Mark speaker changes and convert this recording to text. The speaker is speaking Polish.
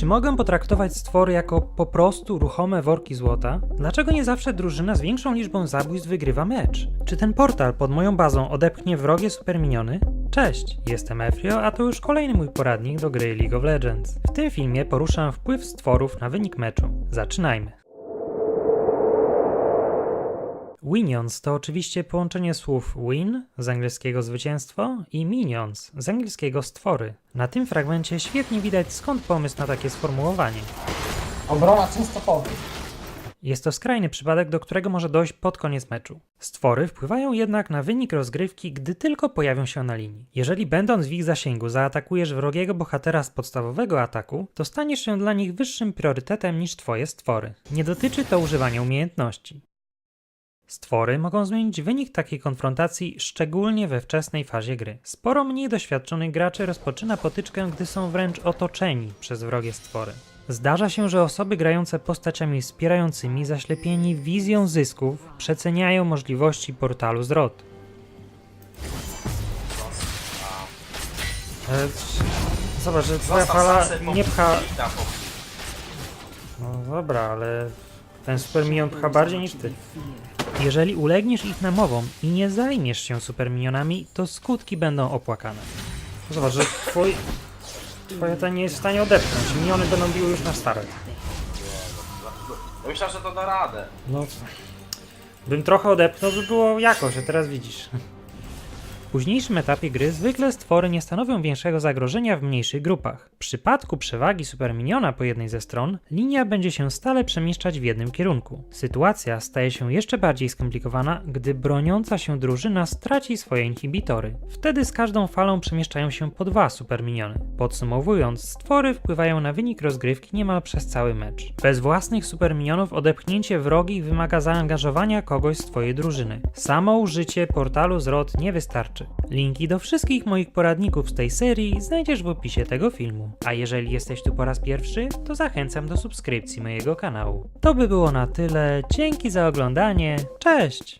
Speaker 1: Czy mogę potraktować stwory jako po prostu ruchome worki złota? Dlaczego nie zawsze drużyna z większą liczbą zabójstw wygrywa mecz? Czy ten portal pod moją bazą odepchnie wrogie superminiony? Cześć, jestem Efrio, a to już kolejny mój poradnik do gry League of Legends. W tym filmie poruszam wpływ stworów na wynik meczu. Zaczynajmy. Winions to oczywiście połączenie słów win z angielskiego zwycięstwo i minions z angielskiego stwory. Na tym fragmencie świetnie widać skąd pomysł na takie sformułowanie.
Speaker 2: Obrona częstochowy.
Speaker 1: Jest to skrajny przypadek, do którego może dojść pod koniec meczu. Stwory wpływają jednak na wynik rozgrywki, gdy tylko pojawią się na linii. Jeżeli będąc w ich zasięgu zaatakujesz wrogiego bohatera z podstawowego ataku, to staniesz się dla nich wyższym priorytetem niż twoje stwory. Nie dotyczy to używania umiejętności. Stwory mogą zmienić wynik takiej konfrontacji szczególnie we wczesnej fazie gry. Sporo mniej doświadczonych graczy rozpoczyna potyczkę, gdy są wręcz otoczeni przez wrogie stwory. Zdarza się, że osoby grające postaciami wspierającymi, zaślepieni wizją zysków, przeceniają możliwości portalu zwrot. E, Zobacz, że twoja fala nie pcha... No dobra, ale ten super minion pcha bardziej niż ty. Jeżeli ulegniesz ich namowom i nie zajmiesz się super minionami, to skutki będą opłakane. Zobacz, że twój... Twoja ta nie jest w stanie odepchnąć. Miniony będą biły już na start.
Speaker 3: Ja myślałem, że to da radę.
Speaker 1: No... Bym trochę odepchnął, by było jakoś, a teraz widzisz. Późniejszym etapie gry zwykle stwory nie stanowią większego zagrożenia w mniejszych grupach. W przypadku przewagi superminiona po jednej ze stron, linia będzie się stale przemieszczać w jednym kierunku. Sytuacja staje się jeszcze bardziej skomplikowana, gdy broniąca się drużyna straci swoje inhibitory. Wtedy z każdą falą przemieszczają się po dwa superminiony. Podsumowując, stwory wpływają na wynik rozgrywki niemal przez cały mecz. Bez własnych superminionów odepchnięcie wrogich wymaga zaangażowania kogoś z twojej drużyny. Samo użycie portalu zwrot nie wystarczy. Linki do wszystkich moich poradników z tej serii znajdziesz w opisie tego filmu. A jeżeli jesteś tu po raz pierwszy, to zachęcam do subskrypcji mojego kanału. To by było na tyle. Dzięki za oglądanie. Cześć!